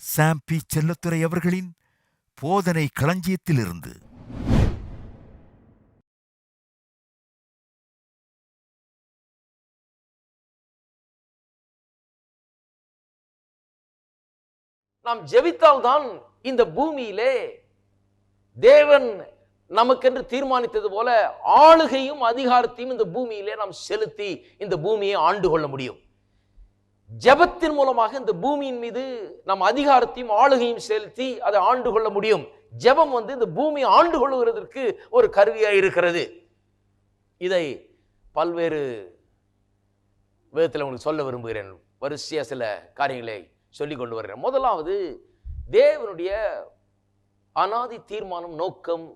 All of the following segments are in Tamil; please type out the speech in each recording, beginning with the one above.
சாம் பி. அவர்களின் போதனை களஞ்சியத்திலிருந்து. நாம் ஜெபித்தால்தான் இந்த பூமியிலே தேவன் நமக்கென்று தீர்மானித்தது போல ஆளுகையும் அதிகாரத்தையும் இந்த பூமியிலே நாம் செலுத்தி இந்த பூமியை ஆண்டு கொள்ள முடியும். ஜெபத்தின் மூலமாக இந்த பூமியின் மீது நம் அதிகாரத்தையும் ஆளுகையும் செலுத்தி அதை ஆண்டு கொள்ள முடியும். ஜெபம் வந்து இந்த பூமியை ஆண்டு கொள்ளுகிறதற்கு ஒரு கருவியாக இருக்கிறது. இதை பல்வேறு விதத்தில் உங்களுக்கு சொல்ல விரும்புகிறேன். வரிசையாக சில காரியங்களை சொல்லி கொண்டு வருகிறேன். முதலாவது தேவனுடைய அனாதி தீர்மானம் நோக்கம்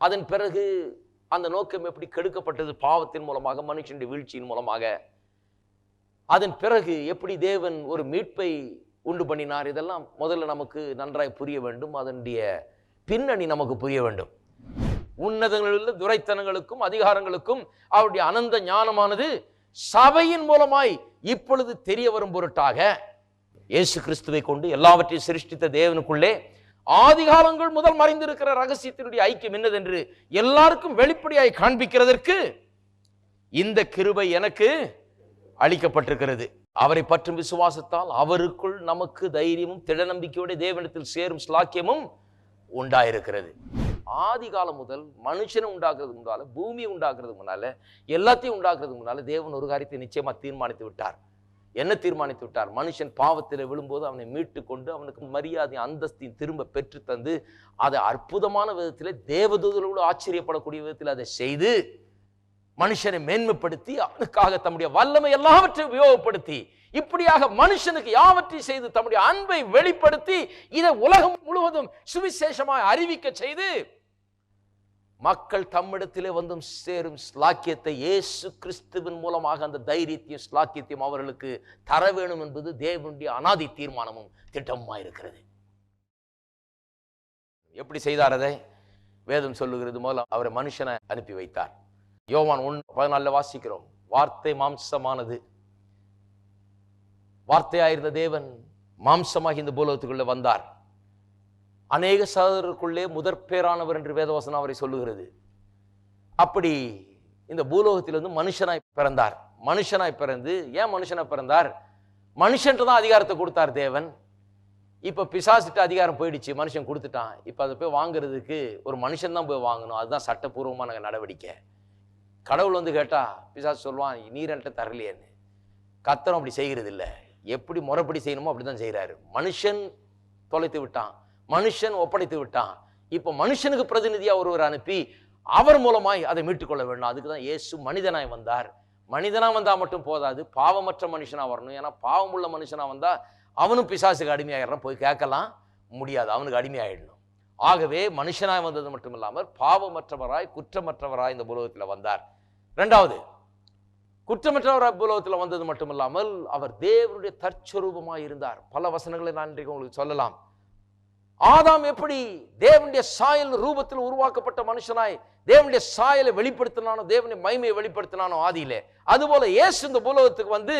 அதன் பிறகு அந்த நோக்கம் எப்படி கெடுக்கப்பட்டது? பாவத்தின் மூலமாக மனுஷனுடைய வீழ்ச்சியின் மூலமாக அதன் பிறகு எப்படி தேவன் ஒரு மீட்பை உண்டு பண்ணினார்? இதெல்லாம் முதல்ல நமக்கு நன்றாய் புரிய வேண்டும். அதனுடைய பின்னணி நமக்கு புரிய வேண்டும். உன்னதங்களில் துரைத்தனங்களுக்கும் அதிகாரங்களுக்கும் அவருடைய அனந்த ஞானமானது சபையின் மூலமாய் இப்பொழுது தெரிய வரும் பொருட்டாக இயேசு கிறிஸ்துவை கொண்டு எல்லாவற்றையும் சிருஷ்டித்த தேவனுக்குள்ளே ஆதிகாலங்கள் முதல் மறைந்திருக்கிற ரகசியத்தினுடைய ஐக்கியம் என்னதென்று எல்லாருக்கும் வெளிப்படையாய் காண்பிக்கிறதற்கு இந்த கிருபை எனக்கு அளிக்கப்பட்டிருக்கிறது அவரை பற்றும் விசுவாசத்தால் அவருக்குள் நமக்கு தைரியமும் திடநம்பிக்கையோட தேவனிடத்தில் சேரும் ஸ்லாக்கியமும் உண்டாயிருக்கிறது. ஆதி காலம் முதல் மனுஷனை உண்டாகிறது முன்னால பூமியை உண்டாகிறது முன்னால எல்லாத்தையும் உண்டாக்குறதுக்கு முன்னால தேவன் ஒரு காரியத்தை நிச்சயமா தீர்மானித்து விட்டார். என்ன தீர்மானித்து விட்டார்? மனுஷன் பாவத்தில் விழும்போது அவனை மீட்டு கொண்டு அவனுக்கு மரியாதை அந்தஸ்தையும் திரும்ப பெற்று தந்து அதை அற்புதமான விதத்தில் தேவதூதர்களோடு ஆச்சரியப்படக்கூடிய விதத்தில் அதை செய்து மனுஷனை மேன்மைப்படுத்தி அவனுக்காக தம்முடைய வல்லமை எல்லாவற்றையும் உபயோகப்படுத்தி இப்படியாக மனுஷனுக்கு யாவற்றையும் செய்து தம்முடைய அன்பை வெளிப்படுத்தி இதை உலகம் முழுவதும் சுவிசேஷமாக அறிவிக்க செய்து மக்கள் தம்மிடத்திலே வந்தும் சேரும் ஸ்லாக்கியத்தை இயேசு கிறிஸ்துவின் மூலமாக அந்த தைரியத்தையும் ஸ்லாக்கியத்தையும் அவர்களுக்கு தர வேணும் என்பது தேவனுடைய அனாதி தீர்மானமும் திட்டமுமாய் இருக்கிறது. எப்படி செய்தார் அதை? வேதம் சொல்லுகிறது மூலம் அவரை மனுஷனை அனுப்பி வைத்தார். யோவான் ஒன் பதினாலில் வாசிக்கிறோம். வார்த்தை மாம்சமானது. வார்த்தையாயிருந்த தேவன் மாம்சமாகி இந்த பூலோகத்துக்குள்ளே வந்தார். அநேக சகோதரருக்குள்ளே முதற் பேரானவர் என்று வேதவசனம் அவரை சொல்லுகிறது. அப்படி இந்த பூலோகத்திலிருந்து மனுஷனாய் பிறந்தார். மனுஷனாய் பிறந்து ஏன் மனுஷனாய் பிறந்தார்? மனுஷன்ட்டு தான் அதிகாரத்தை கொடுத்தார் தேவன். இப்போ பிசாசிட்ட அதிகாரம் போயிடுச்சு மனுஷன் கொடுத்துட்டான். இப்போ அதை போய் வாங்குறதுக்கு ஒரு மனுஷன் தான் போய் வாங்கணும். அதுதான் சட்டப்பூர்வமான நடவடிக்கை. கடவுள் வந்து கேட்டால் பிசாசு சொல்லுவான் நீர் என்கிட்ட தரலையேன்னு. கத்தரும் அப்படி செய்கிறது இல்லை எப்படி முறைப்படி செய்யணுமோ அப்படி தான் செய்கிறாரு மனுஷன் தொலைத்து விட்டான். மனுஷன் ஒப்படைத்து விட்டான். இப்போ மனுஷனுக்கு பிரதிநிதியாக ஒருவர் அனுப்பி அவர் மூலமாய் அதை மீட்டுக்கொள்ள வேண்டும். அதுக்கு தான் இயேசு மனிதனாய் வந்தார். மனிதனாக வந்தால் மட்டும் போதாது. பாவமற்ற மனுஷனாக வரணும். ஏன்னா பாவம் உள்ள மனுஷனாக வந்தால் அவனும் பிசாசுக்கு அடிமையாயிடுறான். போய் கேட்கலாம். முடியாது. அவனுக்கு அடிமையாயிடணும். ஆகவே மனுஷனாய் வந்தது மட்டும் இல்லாமல் பாவமற்றவராய் குற்றமற்றவராய் இந்த உலகத்தில் வந்தார். ரெண்டாவது குற்றமற்றவர் பூலோகத்தில் வந்தது மட்டுமல்லாமல் அவர் தேவனுடைய தற்சரூபமாக இருந்தார். பல வசனங்களை நான் இன்றைக்கு உங்களுக்கு சொல்லலாம். ஆதாம் எப்படி தேவனுடைய சாயல் ரூபத்தில் உருவாக்கப்பட்ட மனுஷனாய் தேவனுடைய சாயலை வெளிப்படுத்தினானோ தேவனுடைய மகிமையை வெளிப்படுத்தினானோ ஆதியிலே. அதுபோல இயேசு இந்த பூலோகத்துக்கு வந்து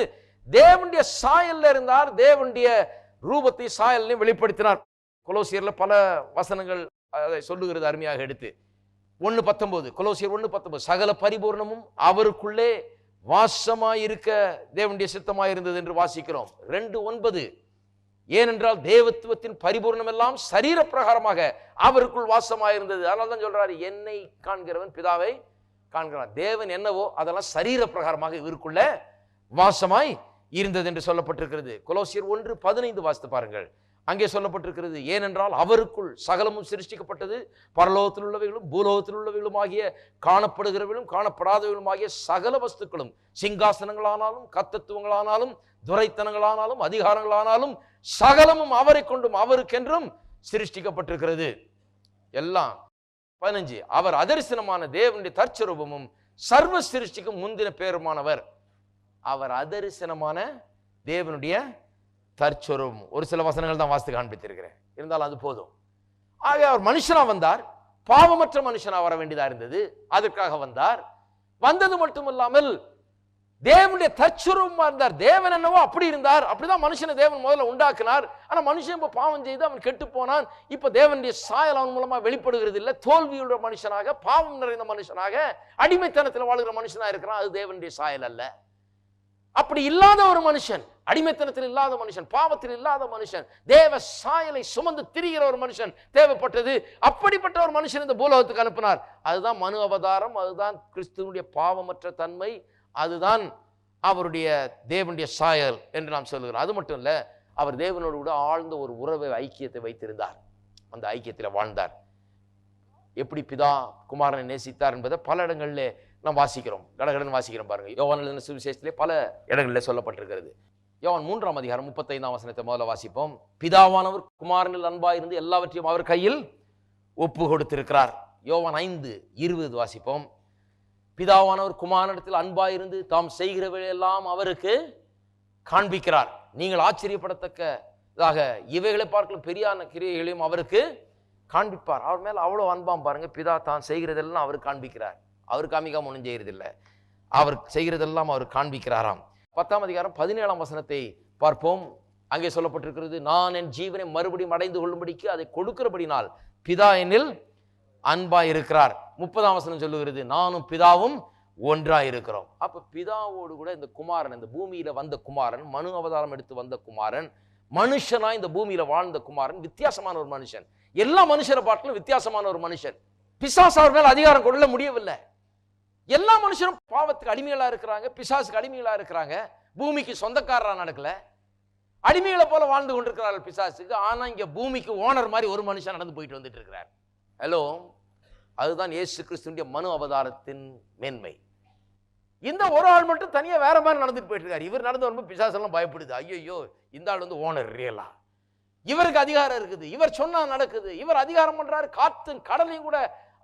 தேவனுடைய சாயல்ல இருந்தார் தேவனுடைய ரூபத்தை சாயலையும் வெளிப்படுத்தினார். கொலோசியர்ல பல வசனங்கள் அதை சொல்லுகிறது அருமையாக எடுத்து. ஒன்று பத்தொம்போது கொலோசியர் ஒன்று பத்தொம்போது சகல பரிபூர்ணமும் அவருக்குள்ளே வாசமாயிருக்க தேவனுடைய சித்தமாக இருந்தது என்று வாசிக்கிறோம். ரெண்டு ஒன்பது ஏனென்றால் தேவத்துவத்தின் பரிபூர்ணம் எல்லாம் சரீர பிரகாரமாக அவருக்குள் வாசமாயிருந்தது. அதனால தான் சொல்றாரு என்னை காண்கிறவன் பிதாவை காண்கிறான். தேவன் என்னவோ அதெல்லாம் சரீர பிரகாரமாக இவருக்குள்ள வாசமாய் இருந்தது என்று சொல்லப்பட்டிருக்கிறது. கொலோசியர் ஒன்று பதினைந்து வாசித்து பாருங்கள். அங்கே சொல்லப்பட்டிருக்கிறது. ஏனென்றால் அவருக்குள் சகலமும் சிருஷ்டிக்கப்பட்டது. பரலோகத்தில் உள்ளவைகளும் பூலோகத்தில் உள்ளவைகளும் ஆகிய காணப்படுகிறவர்களும் காணப்படாதவர்களும் ஆகிய சகல வஸ்துக்களும் சிங்காசனங்களானாலும் கத்தத்துவங்களானாலும் துரைத்தனங்களானாலும் அதிகாரங்களானாலும் சகலமும் அவரை கொண்டும் அவருக்கென்றும் சிருஷ்டிக்கப்பட்டிருக்கிறது. எல்லாம் பதினஞ்சு அவர் அதரிசனமான தேவனுடைய தற்சரூபமும் சர்வ சிருஷ்டிக்கும் முந்தின பேருமானவர். அவர் அதரிசனமான தேவனுடைய தற்சொரும். ஒரு சில வசனங்கள் தான் வாசித்து காண்பித்திருக்கிறேன். இருந்தாலும் அது போதும். ஆக அவர் மனுஷனாக வந்தார். பாவமற்ற மனுஷனாக வர வேண்டியதாக இருந்தது. அதற்காக வந்தார். வந்தது மட்டுமல்லாமல் தேவனுடைய தற்சுரூபமா இருந்தார். தேவன் என்னவோ அப்படி இருந்தார். அப்படிதான் மனுஷனை தேவன் முதல்ல உண்டாக்குனார். ஆனால் மனுஷன் இப்போ பாவம் செய்து அவன் கெட்டு போனான். இப்போ தேவனுடைய சாயல் அவன் மூலமாக வெளிப்படுகிறது இல்லை. தோல்வியுள்ள மனுஷனாக பாவம் நிறைந்த மனுஷனாக அடிமைத்தனத்தில் வாழ்கிற மனுஷனாக இருக்கிறான். அது தேவனுடைய சாயல் அல்ல. அப்படி இல்லாத ஒரு மனுஷன் அடிமைத்தனத்தில் இல்லாத மனுஷன் பாவத்தில் இல்லாத மனுஷன் தேவ சாயலை சுமந்து திரிகிற ஒரு மனுஷன் தேவைப்பட்டது. அப்படிப்பட்ட ஒரு மனுஷன் இந்த பூலோகத்துக்கு அனுப்பினார். அதுதான் மனு அவதாரம் அதுதான் கிறிஸ்துவனுடைய பாவமற்ற தன்மை அதுதான் அவருடைய தேவனுடைய சாயல் என்று நாம் சொல்லுகிறோம். அது மட்டும் இல்லை அவர் தேவனோடு கூட ஆழ்ந்த ஒரு உறவை ஐக்கியத்தை வைத்திருந்தார். அந்த ஐக்கியத்தில் வாழ்ந்தார். எப்படி பிதா குமாரனை நேசித்தார் என்பதை பல இடங்களில் நாம் வாசிக்கிறோம். கடகடன் வாசிக்கிறோம் பாருங்கள். யோவான் எழுதின சுவிசேஷத்திலே பல இடங்களில் சொல்லப்பட்டிருக்கிறது. யோவான் மூன்றாம் அதிகாரம் முப்பத்தைந்தாம் வசனத்தை முதல்ல வாசிப்போம். பிதாவானவர் குமாரனில் அன்பாயிருந்து எல்லாவற்றையும் அவர் கையில் ஒப்பு கொடுத்திருக்கிறார். யோவான் ஐந்து இருபது வாசிப்போம். பிதாவானவர் குமாரனிடத்தில் அன்பாயிருந்து தாம் செய்கிறவையெல்லாம் அவருக்கு காண்பிக்கிறார். நீங்கள் ஆச்சரியப்படத்தக்கதாக இவைகளை பார்க்கலாம் பெரியான கிரியைகளையும் அவருக்கு காண்பிப்பார். அவர் மேலே அவ்வளோ அன்பாம் பாருங்கள். பிதா தான் செய்கிறதெல்லாம் அவர் காண்பிக்கிறார். அவர் காமிக்காம ஒன்றும் செய்கிறதில்ல அவர் செய்கிறதெல்லாம் அவர் காண்பிக்கிறாராம். பத்தாம் அதிகாரம் பதினேழாம் வசனத்தை பார்ப்போம். அங்கே சொல்லப்பட்டிருக்கிறது நான் என் ஜீவனை மறுபடியும் அடைந்து கொள்ளும்படிக்கு அதை கொடுக்கிறபடினால் பிதா என்னில் அன்பாய் இருக்கிறார் முப்பதாம் வசனம் சொல்லுகிறது நானும் பிதாவும் ஒன்றாக இருக்கிறோம் அப்போ பிதாவோடு கூட இந்த குமாரன் இந்த பூமியில் வந்த குமாரன் மனு அவதாரம் எடுத்து வந்த குமாரன் மனுஷனா இந்த பூமியில் வாழ்ந்த குமாரன் வித்தியாசமான ஒரு மனுஷன். எல்லா மனுஷரை பாட்டிலும் வித்தியாசமான ஒரு மனுஷன். பிசாசார் மேல் அதிகாரம் கொள்ள முடியவில்லை. எல்லா மனுஷரும் பாவத்துக்கு அடிமைகளாக இருக்கிறாங்க பிசாசுக்கு அடிமைகளாக இருக்கிறாங்க. பூமிக்கு சொந்தக்காரராக நடக்கல. அடிமைகளை போல வாழ்ந்து கொண்டிருக்கிறார்கள் பிசாசுக்கு. ஆனால் இங்கே பூமிக்கு ஓனர் மாதிரி ஒரு மனுஷன் நடந்து போயிட்டு வந்துட்டு இருக்கிறார். ஹலோ அதுதான் ஏசு கிறிஸ்துடைய மனு அவதாரத்தின் மேன்மை. இந்த ஒரு ஆள் மட்டும் தனியாக வேற மாதிரி நடந்துட்டு போயிட்டு இருக்காரு. இவர் நடந்து வரும்போது பிசாசெல்லாம் பயப்படுது. ஐயோ இந்த ஆள் வந்து ஓனர் ரியலா? இவருக்கு அதிகாரம் இருக்குது. இவர் சொன்னா நடக்குது. இவர் அதிகாரம் பண்றாரு. காத்து கடலையும் கூட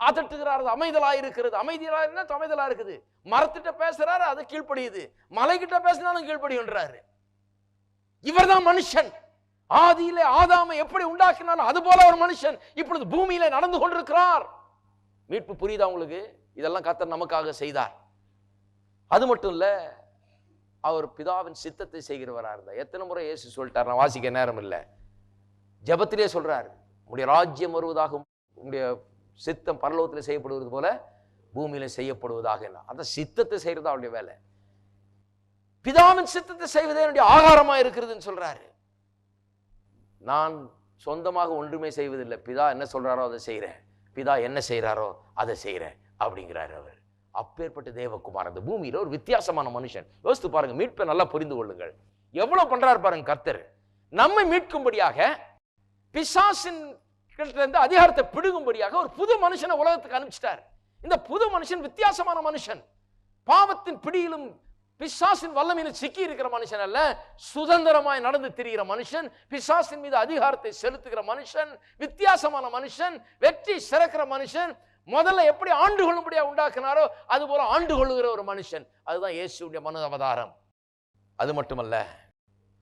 அதட்டுகிறார் அது அமைதலா இருக்கிறது அமைதியா இருந்தா அமைதலா இருக்குது. மரத்திட்ட பேசுறாரு அது கீழ்ப்படியுது. மலைகிட்ட பேசினாலும் கீழ்ப்படியுன்றாரு. இவர்தான் மனுஷன். ஆதியில ஆதாமை எப்படி உண்டாக்கினாலும் அது போல ஒரு மனுஷன் இப்பொழுது பூமியில நடந்து கொண்டிருக்கிறார். மீட்பு புரியுதா உங்களுக்கு? இதெல்லாம் கத்தர் நமக்காக செய்தார். அது மட்டும் இல்ல அவர் பிதாவின் சித்தத்தை செய்கிறவராக இருந்தார். எத்தனை முறை இயேசு சொல்லிட்டார் நான் வாசிக்க நேரம் இல்லை. ஜெபத்திலே சொல்றார் உடைய ராஜ்யம் வருவதாக உடைய சித்தம் பரலோகத்தில் செய்யப்படுவது போல பூமியில செய்யப்படுவதாக அந்த சித்தத்தை செய்கிறது அவருடைய வேலை. பிதாவின் சித்தத்தை செய்வதே என்னுடைய ஆகாரமா இருக்கிறதுன்னு சொல்றாரு. நான் சொந்தமாக ஒன்றுமே செய்வதில்லை. பிதா என்ன சொல்றாரோ அதை செய்கிறேன் பிதா என்ன செய்கிறாரோ அதை செய்கிறேன் அப்படிங்கிறாரு அவர். அப்பேற்பட்ட தேவகுமார் அந்த பூமியில ஒரு வித்தியாசமான மனுஷன். யோசித்து பாருங்க மீட்பை நல்லா புரிந்து கொள்ளுங்கள். எவ்வளவு பண்ணுறாரு பாருங்க கர்த்தர். நம்மை மீட்கும்படியாக பிசாசின் கிட்ட இருந்து அதிகாரத்தை பிடுங்கும்படியாக ஒரு புது மனுஷனை உலகத்துக்கு அனுப்பிச்சிட்டார். இந்த புது மனுஷன் வித்தியாசமான மனுஷன். பாவத்தின் பிடியிலும் பிசாசின் வல்லமையில் சிக்கி இருக்கிற மனுஷன் அல்ல சுதந்திரமாய் நடந்து திரிகிற மனுஷன் பிசாசின் மீது அதிகாரத்தை செலுத்துகிற மனுஷன் வித்தியாசமான மனுஷன் வெற்றி சிறக்கிற மனுஷன் முதல்ல எப்படி ஆண்டு கொள்ளும்படியா உண்டாக்குனாரோ அது போல ஆண்டு கொள்ளுகிற ஒரு மனுஷன். அதுதான் இயேசுடைய மனு அவதாரம் அது மட்டுமல்ல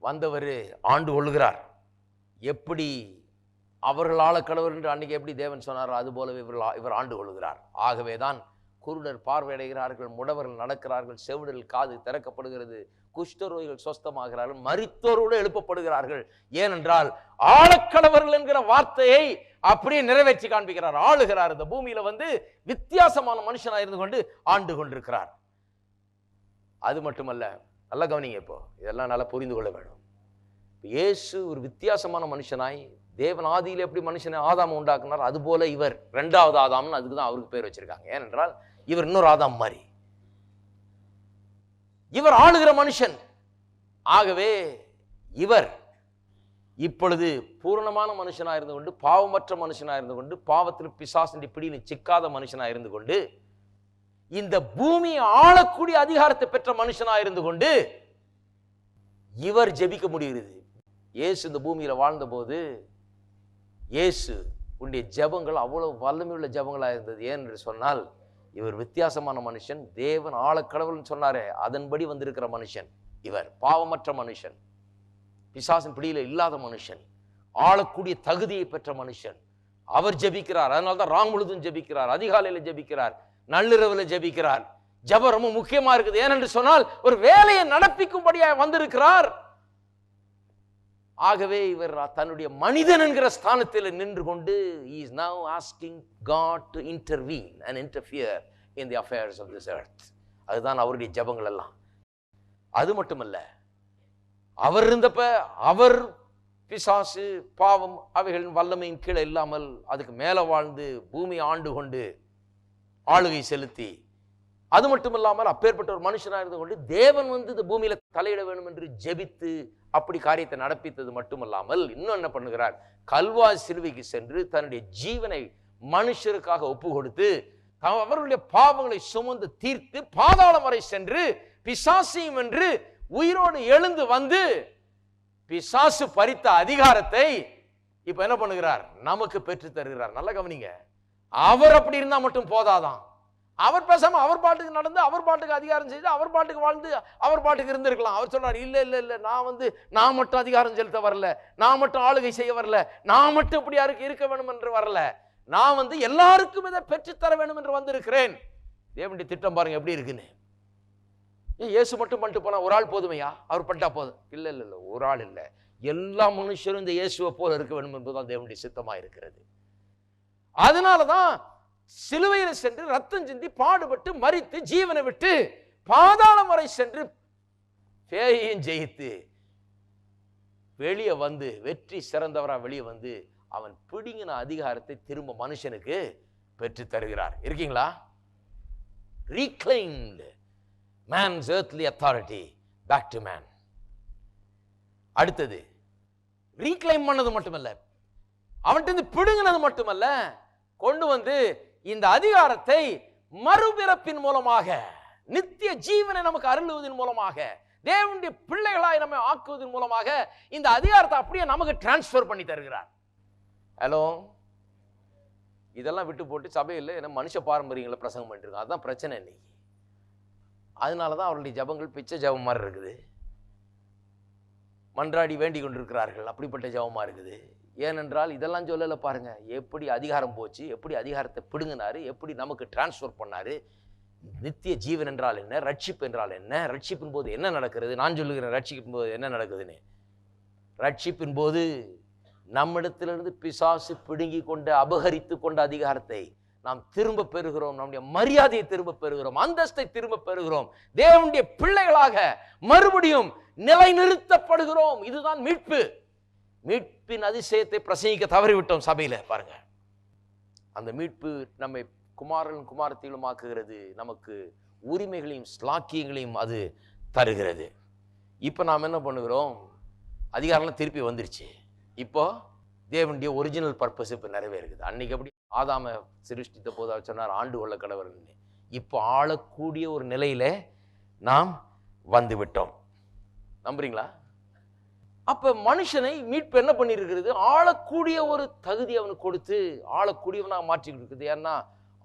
வந்தவர் ஆண்டு கொள்ளுகிறார். எப்படி அவர்கள் ஆளக்கடவர் என்று அன்னைக்கு எப்படி தேவன் சொன்னாரோ அது இவர்கள் இவர் இவர் ஆண்டு கொள்கிறார். ஆகவே தான் குருடர் பார்வையடைகிறார்கள் முடவர்கள் நடக்கிறார்கள் செவிடல் காது திறக்கப்படுகிறது குஷ்டரோகிகள் சொஸ்தமாகிறார்கள் மரித்தோரோடு எழுப்பப்படுகிறார்கள். ஏனென்றால் ஆழக்கடவர்கள் என்கிற வார்த்தையை அப்படியே நிறைவேற்றி காண்பிக்கிறார். ஆளுகிறார். இந்த பூமியில வந்து வித்தியாசமான மனுஷனாக இருந்து கொண்டு ஆண்டு கொண்டிருக்கிறார். அது மட்டுமல்ல நல்லா கவனிங்க இப்போ. இதெல்லாம் நல்லா புரிந்து கொள்ள வேண்டும். இயேசு ஒரு வித்தியாசமான மனுஷனாய் தேவன் ஆதியில் எப்படி மனுஷனை ஆதாம் உண்டாக்குனார் அது போல இவர் ரெண்டாவது ஆதாம்னு அதுக்கு தான் அவருக்கு பேர் வச்சிருக்காங்க. ஏனென்றால் இவர் இன்னொரு ஆதாம் மாதிரி. இவர் ஆளுகிற மனுஷன். ஆகவே இவர் இப்பொழுது பூரணமான மனுஷனா இருந்து கொண்டு பாவமற்ற மனுஷனா இருந்து கொண்டு பாவத்தில் பிசாசின் பிடினு சிக்காத மனுஷனா இருந்து கொண்டு இந்த பூமியை ஆளக்கூடிய அதிகாரத்தை பெற்ற மனுஷனா இருந்து கொண்டு இவர் ஜெபிக்க முடிகிறது. இயேசு இந்த பூமியில் வாழ்ந்தபோது இயேசு உன்னுடைய ஜெபங்கள் அவ்வளோ வல்லமையுள்ள ஜபங்களாக இருந்தது. ஏன் என்று சொன்னால் இவர் வித்தியாசமான மனுஷன் தேவன் ஆழக்கடவுள்னு சொன்னாரே அதன்படி வந்திருக்கிற மனுஷன் இவர் பாவமற்ற மனுஷன் பிசாசின் பிடியில் இல்லாத மனுஷன் ஆளக்கூடிய தகுதியை பெற்ற மனுஷன். அவர் ஜெபிக்கிறார் அதனால தான் ராங் முழுதும் ஜெபிக்கிறார் அதிகாலையில் ஜெபிக்கிறார் நள்ளிரவில் ஜெபிக்கிறார். ஜெபம் ரொம்ப முக்கியமாக இருக்குது. ஏனென்று சொன்னால் ஒரு வேலையை நடப்பிக்கும்படியாக வந்திருக்கிறார். ஆகவே இவர் தன்னுடைய மனிதன் என்கிற ஸ்தானத்தில் நின்று கொண்டு is now asking God to intervene and interfere in the affairs of this earth அதுதான் அவருடைய ஜபங்கள் எல்லாம். அது மட்டுமல்ல அவர் இருந்தப்ப அவர் பிசாசு பாவம் அவைகளின் வல்லமையின் கீழே இல்லாமல் அதுக்கு மேலே வாழ்ந்து பூமி ஆண்டு கொண்டு ஆளுகை செலுத்தி அது மட்டும் இல்லாமல் அப்பேற்பட்ட ஒரு மனுஷனாக இருந்து கொண்டு தேவன் வந்து இந்த பூமியில தலையிட வேண்டும் என்று ஜெபித்து அப்படி காரியத்தை நடப்பித்தது மட்டுமல்லாமல் இன்னும் என்ன பண்ணுகிறார்? கல்வா சிலுவைக்கு சென்று தன்னுடைய ஜீவனை மனுஷருக்காக ஒப்பு கொடுத்து அவர்களுடைய பாவங்களை சுமந்து தீர்த்து பாதாளம் வரை சென்று பிசாசியும் என்று உயிரோடு எழுந்து வந்து பிசாசு பறித்த அதிகாரத்தை இப்ப என்ன பண்ணுகிறார்? நமக்கு பெற்று தருகிறார். நல்ல கவனிங்க. அவர் அப்படி இருந்தா மட்டும் போதாதான் அவர் பேசாமல் அவர் பாட்டுக்கு நடந்து அவர் பாட்டுக்கு அதிகாரம் செய்து அவர் பாட்டுக்கு வாழ்ந்து அவர் பாட்டுக்கு இருந்திருக்கலாம். அவர் சொல்கிறார் இல்லை இல்லை இல்லை நான் வந்து நான் மட்டும் அதிகாரம் செலுத்த வரல. நான் மட்டும் ஆளுகை செய்ய வரல. நான் மட்டும் இப்படி யாருக்கு இருக்க வேணும் என்று வரல. நான் வந்து எல்லாருக்கும் இதை பெற்றுத்தர வேணும் என்று வந்திருக்கிறேன். தேவனுடைய திட்டம் பாருங்க எப்படி இருக்குன்னு. ஏன் இயேசு மட்டும் பண்ணிட்டு போனால் ஒரு ஆள் போதுமையா? அவர் பண்ணிட்டா போதும். இல்லை இல்லை இல்லை ஒரு ஆள் இல்லை. எல்லா மனுஷரும் இந்த இயேசுவை போல இருக்க வேண்டும் என்பதுதான் தேவனுடைய சித்தமாக இருக்கிறது அதனால தான் சிலுவையில் சென்று ரத்தம் சிந்தி பாடுபட்டு மறித்து ஜீவனை விட்டு பாதாளம் வரை சென்று பேயையும் ஜெயித்து வெளியே வந்து வெற்றி சிறந்தவரா வெளியே வந்து அவன் பிடுங்கின அதிகாரத்தை திரும்ப மனுஷனுக்கு பெற்று தருகிறார். இருக்கீங்களா? Reclaimed man's earthly authority back to man அடுத்தது ரீக்ளைம் பண்ணது மட்டுமல்ல அவன்கிட்ட இருந்து பிடுங்கினது மட்டுமல்ல கொண்டு வந்து இந்த அதிகாரத்தை மறுபிறப்பின் மூலமாக நித்திய ஜீவனை நமக்கு அருளுவதன் மூலமாக தேவனுடைய பிள்ளைகளாய் நம்மை ஆக்குவதன் மூலமாக இந்த அதிகாரத்தை அப்படியே நமக்கு டிரான்ஸ்ஃபர் பண்ணி தருகிறார். ஹலோ இதெல்லாம் விட்டு போட்டு சபையில் என்ன மனுஷ பாரம்பரியங்களை பிரசங்கம் பண்ணிருக்கோம் அதுதான் பிரச்சனை இன்னைக்கு. அதனால தான் அவருடைய ஜபங்கள் பிச்சை ஜபம் மாதிரி இருக்குது. மன்றாடி வேண்டி கொண்டிருக்கிறார்கள். அப்படிப்பட்ட ஜபமாக இருக்குது. ஏனென்றால் இதெல்லாம் சொல்லலை பாருங்கள் எப்படி அதிகாரம் போச்சு எப்படி அதிகாரத்தை பிடுங்கினாரு எப்படி நமக்கு டிரான்ஸ்ஃபர் பண்ணார் நித்திய ஜீவன் என்றால் என்ன ரட்சிப்பு என்றால் என்ன ரட்சிப்பின் போது என்ன நடக்கிறது நான் சொல்லுகிறேன் ரட்சிப்பின் போது என்ன நடக்குதுன்னு. ரட்சிப்பின் போது நம்மிடத்திலிருந்து பிசாசு பிடுங்கி கொண்ட அபகரித்து கொண்ட அதிகாரத்தை நாம் திரும்ப பெறுகிறோம் நம்முடைய மரியாதையை திரும்ப பெறுகிறோம் அந்தஸ்தை திரும்ப பெறுகிறோம். தேவனுடைய பிள்ளைகளாக மறுபடியும் நிலைநிறுத்தப்படுகிறோம். இதுதான் மீட்பு. மீட்பின் அதிசயத்தை பிரசங்கிக்க தவறிவிட்டோம் சபையில் பாருங்க. அந்த மீட்பு நம்மை குமாரன் குமாரத்திலும் ஆக்குகிறது நமக்கு உரிமைகளையும் ஸ்லாக்கியங்களையும் அது தருகிறது. இப்போ நாம் என்ன பண்ணுகிறோம்? அதிகாரம்லாம் திருப்பி வந்துருச்சு. இப்போ தேவனுடைய ஒரிஜினல் பர்பஸ் இப்போ நிறைவேறுகிறது. அன்னைக்கு அப்படி ஆதாம சிருஷ்டித்த போது அவர் சொன்னார் ஆண்டு கொள்ள கடவுள்னு இப்போ ஆளக்கூடிய ஒரு நிலையில நாம் வந்து விட்டோம். நம்புறீங்களா? அப்போ மனுஷனை மீட்பு என்ன பண்ணியிருக்கிறது? ஆளக்கூடிய ஒரு தகுதி அவனுக்கு கொடுத்து ஆளக்கூடியவனாக மாற்றி இருக்குது. ஏன்னா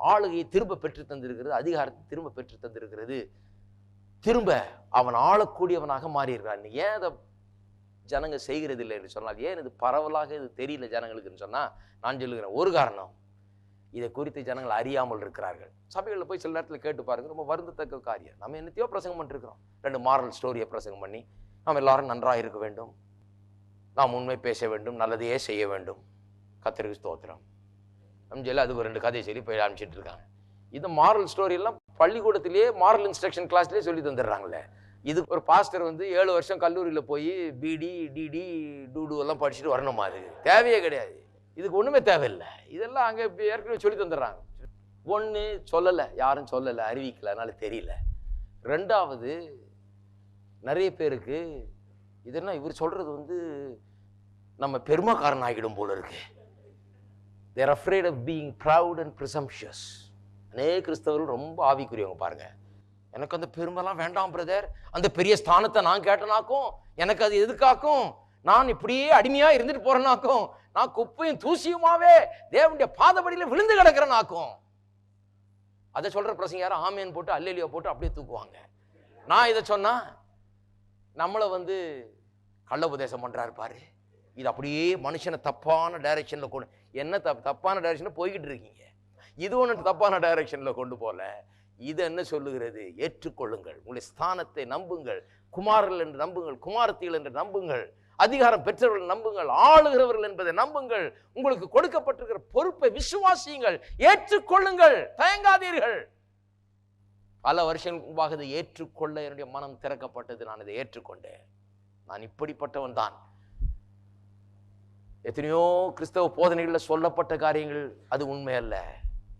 ஆளுகையை திரும்ப பெற்று தந்திருக்கிறது அதிகாரத்தை திரும்ப பெற்று தந்திருக்கிறது. திரும்ப அவன் ஆளக்கூடியவனாக மாறியிருக்கிறான். ஏன் அதை ஜனங்க செய்கிறது இல்லை என்று சொன்னால் ஏன் இது பரவலாக இது தெரியல ஜனங்களுக்குன்னு சொன்னால் நான் சொல்லுகிறேன் ஒரு காரணம். இதை குறித்து ஜனங்கள் அறியாமல் இருக்கிறார்கள். சபைகளில் போய் சில நேரத்தில் கேட்டு பாருங்க ரொம்ப வருந்தத்தக்க காரியம். நம்ம என்னத்தையோ பிரசங்கம் பண்ணிருக்கிறோம் ரெண்டு மாரல் ஸ்டோரியை பிரசங்கம் பண்ணி நம்ம எல்லாரும் நன்றாக இருக்க வேண்டும். நாம் உண்மை பேச வேண்டும் நல்லதையே செய்ய வேண்டும். கத்திரிக்கு ஸ்தோத்திரம். நம்ம சொல்லி அதுக்கு ரெண்டு கதையை சொல்லி போய் அனுப்பிச்சிட்டு இருக்காங்க. இது மாரல் ஸ்டோரியெல்லாம் பள்ளிக்கூடத்திலேயே மாரல் இன்ஸ்ட்ரக்ஷன் கிளாஸ்லேயே சொல்லி தந்துடுறாங்களே இது ஒரு பாஸ்டர் வந்து ஏழு வருஷம் கல்லூரியில் போய் பிடி டிடி டூடு எல்லாம் படிச்சுட்டு வரணுமா அது? தேவையே கிடையாது. இதுக்கு ஒன்றுமே தேவையில்லை. இதெல்லாம் அங்கே ஏற்கனவே சொல்லி தந்துடுறாங்க. ஒன்று சொல்லலை யாரும் சொல்லலை அறிவிக்கல அதனால தெரியல. ரெண்டாவது நிறைய பேருக்கு இது இவர் சொல்கிறது வந்து நம்ம பெருமைக்காரன் ஆகிடும் போல இருக்கு. They're afraid of being proud and presumptuous அநேக கிறிஸ்தவர்கள் ரொம்ப ஆவிக்குரியவங்க பாருங்கள் எனக்கு அந்த பெருமைலாம் வேண்டாம் பிரதர் அந்த பெரிய ஸ்தானத்தை நான் கேட்டனாக்கும் எனக்கு அது எதுக்காக்கும்? நான் இப்படியே அடிமையாக இருந்துட்டு போறேனாக்கும் நான் குப்பையும் தூசியுமாவே தேவனுடைய பாதபடியில விழுந்து கிடக்கிறேனாக்கும். அதை சொல்கிற பிரசங்க யாரும் ஆமேன் போட்டு அல்லேலியோ போட்டு அப்படியே தூக்குவாங்க. நான் இதை சொன்னால் நம்மளை வந்து கள்ள உபதேசம் பண்ணுறாரு பாரு. இது அப்படியே மனுஷனை தப்பான டைரெக்ஷனில் கொண்டு என்ன தப் தப்பான டைரெக்ஷனில் போய்கிட்டு இருக்கீங்க. இது ஒன்று தப்பான டைரெக்ஷனில் கொண்டு போல. இது என்ன சொல்லுகிறது? ஏற்றுக்கொள்ளுங்கள். உங்களுடைய ஸ்தானத்தை நம்புங்கள். குமாரர்கள் என்று நம்புங்கள். குமாரத்திகள் என்று நம்புங்கள். அதிகாரம் பெற்றவர்கள் நம்புங்கள். ஆளுகிறவர்கள் என்பதை நம்புங்கள். உங்களுக்கு கொடுக்கப்பட்டிருக்கிற பொறுப்பை விசுவாசியுங்கள். ஏற்றுக்கொள்ளுங்கள். தயங்காதீர்கள். பல வருஷங்களுக்கு முன்பாக இதை ஏற்றுக்கொள்ள என்னுடைய மனம் திறக்கப்பட்டது. நான் இதை ஏற்றுக்கொண்டேன். நான் இப்படிப்பட்டவன் தான். எத்தனையோ கிறிஸ்தவ போதனைகளில் சொல்லப்பட்ட காரியங்கள் அது உண்மை அல்ல.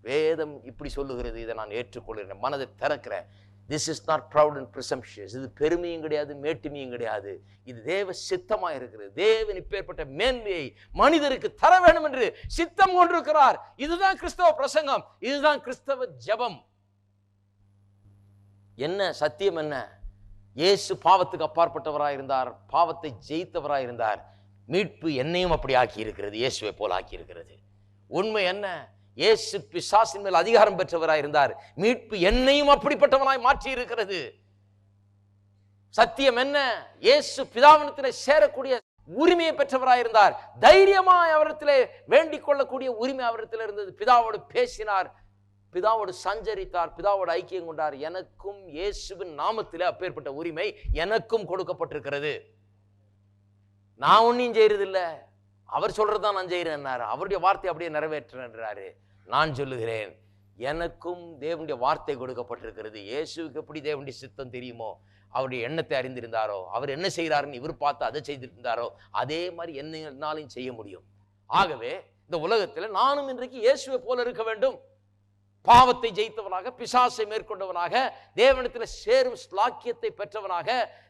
வேதம் இப்படி சொல்லுகிறது. இதை நான் ஏற்றுக்கொள்கிறேன். மனதை திறக்கிறேன் this is not proud and presumptuous இது பெருமையும் கிடையாது மேட்டுமையும் கிடையாது. இது தேவ சித்தமா இருக்கிறது. தேவன் இப்பேற்பட்ட மேன்மையை மனிதருக்கு தர வேண்டும் என்று சித்தம் கொண்டிருக்கிறார். இதுதான் கிறிஸ்தவ பிரசங்கம். இதுதான் கிறிஸ்தவ ஜெபம். என்ன சத்தியம் என்ன? இயேசு பாவத்துக்கு அப்பாற்பட்டவராய் இருந்தார் பாவத்தை ஜெயித்தவராய் இருந்தார் மீட்பு என்னையும் அப்படி ஆக்கி இருக்கிறது இயேசுவை போல் ஆக்கி இருக்கிறது உண்மை என்ன? இயேசு பிசாசின் மேல் அதிகாரம் பெற்றவராக இருந்தார் மீட்பு என்னையும் அப்படிப்பட்டவனாய் மாற்றி இருக்கிறது சத்தியம் என்ன? இயேசு பிதாவனத்தில் சேரக்கூடிய உரிமையை பெற்றவராக இருந்தார் தைரியமாய் அவரிடத்திலே வேண்டிக் கொள்ளக்கூடிய உரிமை அவரிடத்தில் இருந்தது. பிதாவோடு பேசினார். பிதாவோடு சஞ்சரித்தார் பிதாவோடு ஐக்கியம் கொண்டார். எனக்கும் இயேசுவின் நாமத்தில் அப்பேற்பட்ட உரிமை எனக்கும் கொடுக்கப்பட்டிருக்கிறது. நான் ஒன்றையும் செய்யறதில்ல. அவர் சொல்றதுதான் நான் செய்கிறேன்னாரு அவருடைய வார்த்தை அப்படியே நிறைவேற்றுறாரு. நான் சொல்லுகிறேன் எனக்கும் தேவனுடைய வார்த்தை கொடுக்கப்பட்டிருக்கிறது. இயேசுக்கு எப்படி தேவனுடைய சித்தம் தெரியுமோ அவருடைய எண்ணத்தை அறிந்திருந்தாரோ அவர் என்ன செய்கிறாருன்னு இவர் பார்த்து அதை செய்திருந்தாரோ அதே மாதிரி என்னாலையும் செய்ய முடியும். ஆகவே இந்த உலகத்தில் நானும் இன்றைக்கு இயேசுவை போல இருக்க வேண்டும். பாவத்தை ஜெயித்தவனாக பிசாசை மேற்கொண்டவனாக தேவனத்தில் சேரும் ஸ்லாக்கியத்தை பெற்றவனாக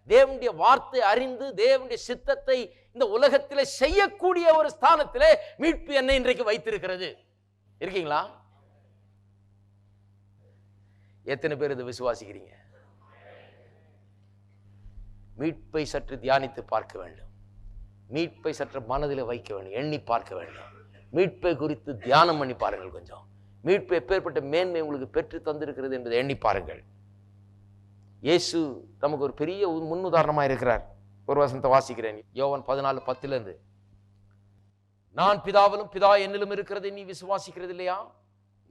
தேவனுடைய வார்த்தை அறிந்து தேவனுடைய சித்தத்தை இந்த உலகத்தில் செய்யக்கூடிய ஒரு ஸ்தானத்திலே மீட்பு என்னை இன்றைக்கு வைத்திருக்கிறது. இருக்கீங்களா? எத்தனை பேர் இதை விசுவாசிக்கிறீங்க? மீட்பை சற்று தியானித்து பார்க்க வேண்டும். மீட்பை சற்று மனதில் வைக்க வேண்டும் எண்ணி பார்க்க வேண்டும். மீட்பை குறித்து தியானம் பண்ணி பாருங்கள் கொஞ்சம். மீட்பு எப்பேற்பட்ட மேன்மை உங்களுக்கு பெற்று தந்திருக்கிறது என்பதை எண்ணி பாருங்கள். இயேசு நமக்கு ஒரு பெரிய ஒரு முன்னுதாரணமாக இருக்கிறார். ஒரு வசனத்தை வாசிக்கிறேன். யோவன் பதினாலு பத்திலிருந்து. நான் பிதாவிலும் பிதா என்னிலும் இருக்கிறதை நீ விசுவாசிக்கிறது இல்லையா?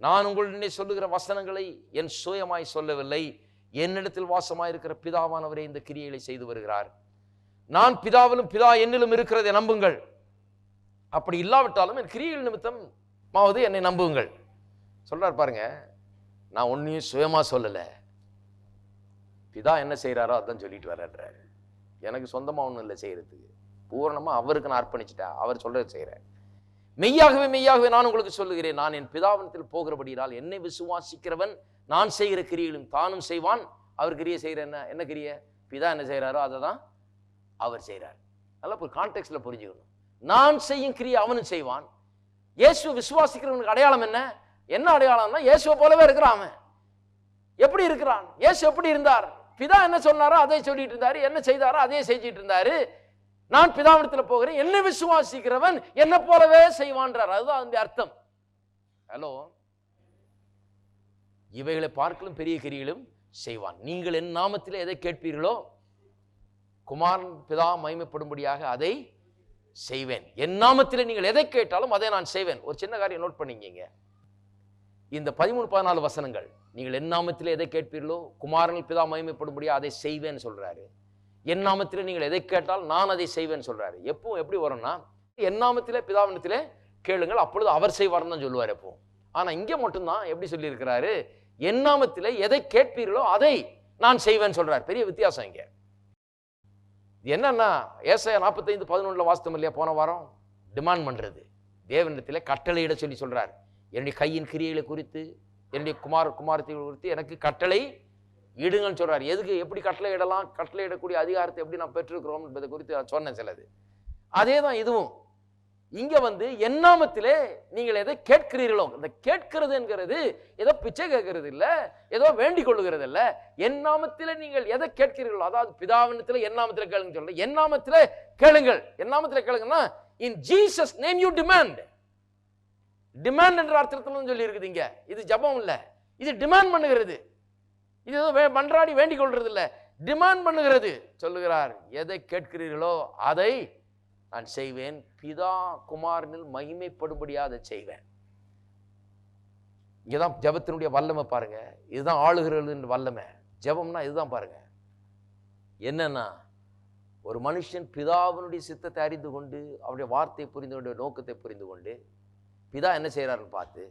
நான் உங்களிடனே சொல்லுகிற வசனங்களை என் சுயமாய் சொல்லவில்லை. என்னிடத்தில் வாசமாய் இருக்கிற பிதாவானவரே இந்த கிரியைகளை செய்து வருகிறார். நான் பிதாவிலும் பிதா என்னிலும் இருக்கிறதை நம்புங்கள். அப்படி இல்லாவிட்டாலும் என் கிரியைகள் நிமித்தம் மாவது என்னை நம்புங்கள். சொல்கிறார் பாருங்க. நான் ஒன்றையும் சுயமாக சொல்லலை. பிதா என்ன செய்கிறாரோ அதான் சொல்லிட்டு வர்றாரு எனக்கு சொந்தமாக ஒன்றும் இல்லை செய்கிறதுக்கு பூரணமாக அவருக்கு நான் அர்ப்பணிச்சிட்டா அவர் சொல்கிறது செய்கிறேன் மெய்யாகவே மெய்யாகவே நான் உங்களுக்கு சொல்லுகிறேன். நான் என் பிதாவனத்தில் போகிறபடியால் என்னை விசுவாசிக்கிறவன் நான் செய்கிற கிரியைகளும் தானும் செய்வான். அவர் கிரியை செய்கிற என்ன? என்ன கிரிய? பிதா என்ன செய்கிறாரோ அதை தான் அவர் செய்கிறார் நல்லா ஒரு கான்டெக்ட்ல புரிஞ்சுக்கணும். நான் செய்யும் கிரியை அவனும் செய்வான். இயேசு விசுவாசிக்கிறவனுக்கு அடையாளம் என்ன? என்ன அடையாளம்னா இயேசுவை போலவே இருக்கிறான் அவன். எப்படி இருக்கிறான்? இயேசு எப்படி இருந்தார்? பிதா என்ன சொன்னாரோ அதை சொல்லிட்டு இருந்தாரு. என்ன செய்தாரோ அதே செஞ்சிட்டு இருந்தாரு. நான் பிதாவிடத்தில் போகிறேன். என்னை விசுவாசிக்கிறவன் என்ன போலவே செய்வான்றார். அதுதான் அந்த அர்த்தம். ஹலோ இவைகளை பார்க்கலும் பெரிய கிரிகளும் செய்வான். நீங்கள் என் நாமத்தில் எதை கேட்பீர்களோ? குமாரன் பிதா மகிமைப்படும்படியாக அதை செய்வேன். என் நாமத்தில் நீங்கள் எதை கேட்டாலும் அதை நான் செய்வேன். ஒரு சின்ன காரியம் நோட் பண்ணிக்கிங்க. இந்த பதிமூணு பதினாலு வசனங்கள். நீங்கள் என் நாமத்தில் எதை கேட்பீர்களோ குமாரன் பிதா மகிமைப்படும்படியாக அதை செய்வேன்னு சொல்கிறாரு என் நாமத்தில் நீங்கள் எதை கேட்டால் நான் அதை செய்வேன்னு சொல்கிறாரு எப்பவும் எப்படி வரும்னா என் நாமத்திலே பிதாவினத்திலே கேளுங்கள் அப்பொழுது அவர் செய்வார்னு தான் சொல்லுவார் எப்பவும் ஆனால் இங்கே மட்டும்தான் எப்படி சொல்லியிருக்கிறாரு என் எதை கேட்பீர்களோ அதை நான் செய்வேன்னு சொல்கிறார் பெரிய வித்தியாசம் இங்கே. என்னன்னா ஏசாயா நாற்பத்தைந்து பதினொன்றில் வாஸ்தவம் இல்லையா? போன வாரம் டிமாண்ட் பண்ணுறது தேவனிடத்தில் கட்டளையிட சொல்லி சொல்கிறார் என்னுடைய கையின் கிரியைகளை குறித்து என்னுடைய குமார குமாரத்தை குறித்து எனக்கு கட்டளை இடுங்கன்னு சொல்கிறார் எதுக்கு எப்படி கட்டளை இடலாம் கட்டளை இடக்கூடிய அதிகாரத்தை எப்படி நான் பெற்றிருக்கிறோம் என்பதை குறித்து நான் சொன்னேன் சிலது. அதே தான் இதுவும். இங்கே வந்து எண்ணாமத்திலே நீங்கள் எதை கேட்கிறீர்களோ இந்த கேட்கிறது என்கிறது ஏதோ பிச்சை கேட்கறது இல்லை ஏதோ வேண்டிக் கொள்ளுகிறது இல்லை எண்ணாமத்தில் நீங்கள் எதை கேட்கிறீர்களோ அதாவது பிதாவினத்தில் எண்ணாமத்தில் கேளுங்க சொல்ல எண்ணாமத்தில் கேளுங்கள். எண்ணாமத்தில் கேளுங்கன்னா in Jesus name you demand demand என்ற அர்த்தத்திலும் சொல்லி இருக்குது இங்க. இது ஜபம் இல்லை. இது டிமாண்ட் பண்ணுகிறது. இது ஏதோ மன்றாடி வேண்டிக் கொள்றது இல்ல டிமாண்ட் பண்ணுகிறது. சொல்லுகிறார் எதை கேட்கிறீர்களோ அதை நான் செய்வேன். பிதா குமாரனில் மகிமைப்படும்படியாக அதை செய்வேன். இதுதான் ஜெபத்தினுடைய வல்லமை பாருங்க. இதுதான் ஆளுகிறவர்களின் வல்லமை. ஜெபம்னா இதுதான் பாருங்க. என்னன்னா ஒரு மனுஷன் பிதாவினுடைய சித்தத்தை அறிந்து கொண்டு அவருடைய வார்த்தையை புரிந்து கொண்டு நோக்கத்தை புரிந்து கொண்டு பிதா என்ன செய்கிறாருன்னு பார்த்து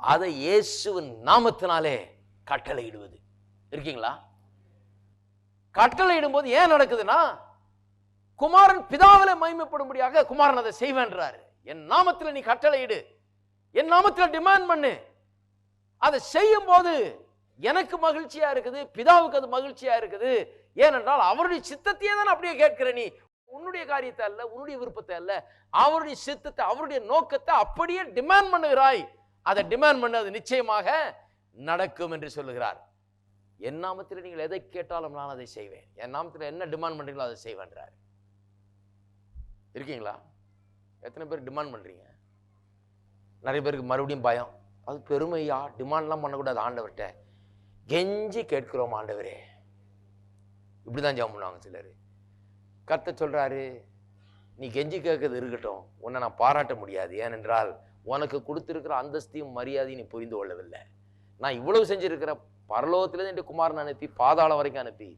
அதை இயேசுவின் நாமத்தினாலே கட்டளையிடுவது. இருக்கீங்களா? கட்டளையிடும் போது ஏன் நடக்குதுன்னா குமாரன் பிதாவில மகிமைப்படும்படியாக குமாரன் அதை செய்வேன்றாரு. என் நாமத்தில் நீ கட்டளையிடு. என் நாமத்தில் டிமாண்ட் பண்ணு. அதை செய்யும் போது எனக்கு மகிழ்ச்சியா இருக்குது பிதாவுக்கு அது மகிழ்ச்சியா இருக்குது. ஏனென்றால் அவருடைய சித்தத்தையே தான் அப்படியே கேட்கிற நீ. உன்னுடைய காரியத்தை அல்ல உன்னுடைய விருப்பத்தை அல்ல அவருடைய சித்தத்தை அவருடைய நோக்கத்தை அப்படியே டிமாண்ட் பண்ணுகிறாய். அதை டிமாண்ட் பண்ண அது நிச்சயமாக நடக்கும் என்று சொல்லுகிறார். என் நாமத்தில் நீங்கள் எதை கேட்டாலும் நான் அதை செய்வேன். என் நாமத்தில் என்ன டிமாண்ட் பண்ணுறீங்களோ அதை செய்வேன்றார். இருக்கீங்களா? எத்தனை பேர் டிமாண்ட் பண்ணுறீங்க நிறைய பேருக்கு மறுபடியும் பயம். அது பெருமையா? டிமாண்ட்லாம் பண்ணக்கூடாது ஆண்டவர்கிட்ட. கெஞ்சி கேட்கிறோம் ஆண்டவரே. இப்படிதான் ஜெபம் பண்ணுவாங்க சிலர். கர்த்த சொல்கிறாரு நீ கெஞ்சி கேட்கறது இருக்கட்டும். உன்னை நான் பாராட்ட முடியாது. ஏனென்றால் உனக்கு கொடுத்துருக்கிற அந்தஸ்தையும் மரியாதையும் நீ புரிந்து கொள்ளவில்லை. நான் இவ்வளவு செஞ்சுருக்கிற பரலோகத்திலேருந்து என் குமாரன் அனுப்பி பாதாளம் வரைக்கும் அனுப்பி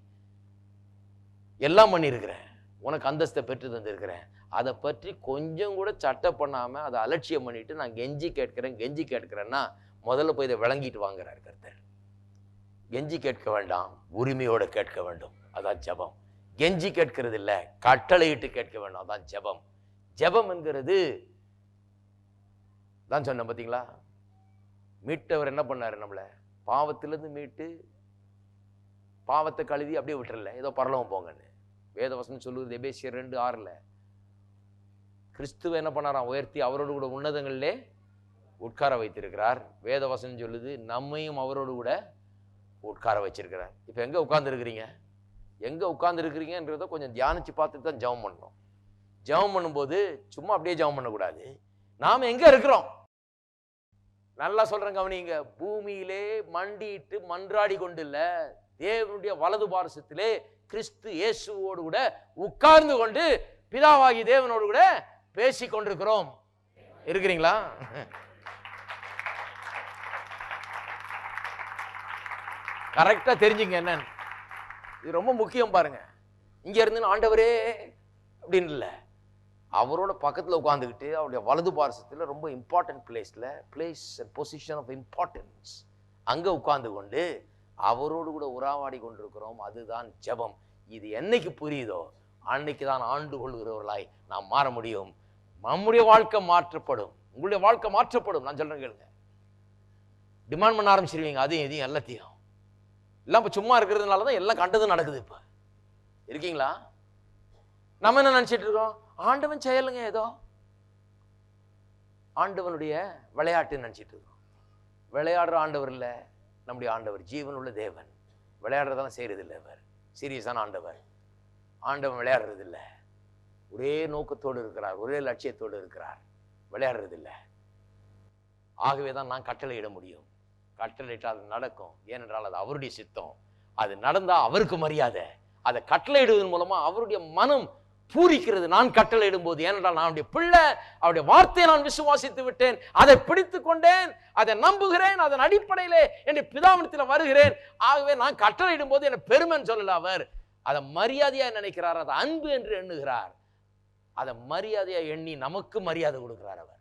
எல்லாம் பண்ணியிருக்கிறேன். உனக்கு அந்தஸ்தை பெற்று தந்திருக்கிறேன். அதை பற்றி கொஞ்சம் கூட சட்டை பண்ணாமல் அதை அலட்சியம் பண்ணிட்டு நான் கெஞ்சி கேட்கிறேன் கெஞ்சி கேட்கிறேன்னா முதல்ல போய் இதை விளங்கிட்டு வாங்குறார் கர்த்தர். கெஞ்சி கேட்க வேண்டாம் உரிமையோடு கேட்க வேண்டும். அதான் ஜெபம். கெஞ்சி கேட்கிறது இல்ல கட்டளையிட்டு கேட்க வேண்டாம் அதான் ஜெபம். ஜபம் என்கிறது தான் சொன்னேன் பார்த்தீங்களா மீட்டவர் என்ன பண்ணாரு நம்மள? பாவத்திலேருந்து மீட்டு பாவத்தை கழுவி அப்படியே விட்டுறல. ஏதோ பரலவம் போங்கன்னு. வேதவசனம் சொல்லுவது எபேசியர் ரெண்டு ஆறில். கிறிஸ்துவ என்ன பண்ணாராம்? உயர்த்தி அவரோடு கூட உன்னதங்களிலே உட்கார வைத்திருக்கிறார். வேதவசனம் சொல்லுது நம்மையும் அவரோடு கூட உட்கார வச்சிருக்கிறார். இப்போ எங்க உட்கார்ந்துருக்கிறீங்க? எங்கே உட்காந்துருக்கிறீங்கன்றத கொஞ்சம் தியானித்து பார்த்துட்டு தான் ஜெபம் பண்ணணும். ஜெபம் பண்ணும்போது சும்மா அப்படியே ஜெபம் பண்ணக்கூடாது. நாம் எங்கே இருக்கிறோம்? நல்லா சொல்கிறேங்க கவனிங்க. பூமியிலே மண்டியிட்டு மன்றாடி கொண்டு இல்லை தேவனுடைய வலது பாரசத்திலே கிறிஸ்து இயேசுவோடு கூட உட்கார்ந்து கொண்டு பிதாவாகி தேவனோடு கூட பேசி கொண்டிருக்கிறோம். இருக்கிறீங்களா? கரெக்டாக தெரிஞ்சுங்க என்னன்னு. இது ரொம்ப முக்கியம் பாருங்க. இங்க இருந்து ஆண்டவரே அப்படின்னு இல்லை. அவரோட பக்கத்தில் உட்காந்துக்கிட்டு அவருடைய வலது பாரசத்தில் ரொம்ப இம்பார்ட்டன்ட் பிளேஸில் place and position of importance அங்கே உட்காந்து கொண்டு அவரோடு கூட உறவாடி கொண்டிருக்கிறோம். அதுதான் ஜெபம். இது என்னைக்கு புரியுதோ அன்னைக்கு தான் ஆண்டு கொள்கிறவர்களாய் நாம் மாற முடியும். நம்முடைய வாழ்க்கை மாற்றப்படும். உங்களுடைய வாழ்க்கை மாற்றப்படும். நான் சொல்கிறேன் கேளுங்க. டிமாண்ட் பண்ண ஆரம்பிச்சிருவீங்க. அதையும் இதையும் எல்லாத்தையும். எல்லாம் இப்போ சும்மா இருக்கிறதுனால தான் எல்லாம் கண்டது நடக்குது இப்போ. இருக்கீங்களா? நம்ம என்ன நினைச்சிட்டு இருக்கோம்? ஆண்டவன் செயலுங்க ஏதோ. ஆண்டவனுடைய விளையாட்டு நினைச்சிட்டு இருக்கோம். விளையாடுற ஆண்டவர் இல்லை நம்முடைய ஆண்டவர் ஜீவனுள்ள தேவன். விளையாடுறதெல்லாம் செய்யறது இல்லை அவர் சீரியஸான ஆண்டவர். ஆண்டவன் விளையாடுறது இல்லை. ஒரே நோக்கத்தோடு இருக்கிறார் ஒரே லட்சியத்தோடு இருக்கிறார். விளையாடுறது இல்லை. ஆகவே தான் நான் கட்டளையிட முடியும். கட்டளையிட்டால் அது நடக்கும். ஏனென்றால் அது அவருடைய சித்தம். அது நடந்தால் அவருக்கு மரியாதை. அதை கட்டளையிடுவதன் மூலமாக அவருடைய மனம் பூரிக்கிறது. நான் கட்டளையிடும் போது ஏனென்றால் நான் அவருடைய பிள்ளை அவருடைய வார்த்தையை நான் விசுவாசித்து விட்டேன். அதை பிடித்து கொண்டேன். அதை நம்புகிறேன். அதன் அடிப்படையிலே என்னுடைய பிதாமனத்தில் வருகிறேன். ஆகவே நான் கட்டளையிடும் போது என்னை பெருமைன்னு சொல்லல அவர். அதை மரியாதையாக நினைக்கிறார். அதை அன்பு என்று எண்ணுகிறார். அதை மரியாதையாக எண்ணி நமக்கு மரியாதை கொடுக்கிறார் அவர்.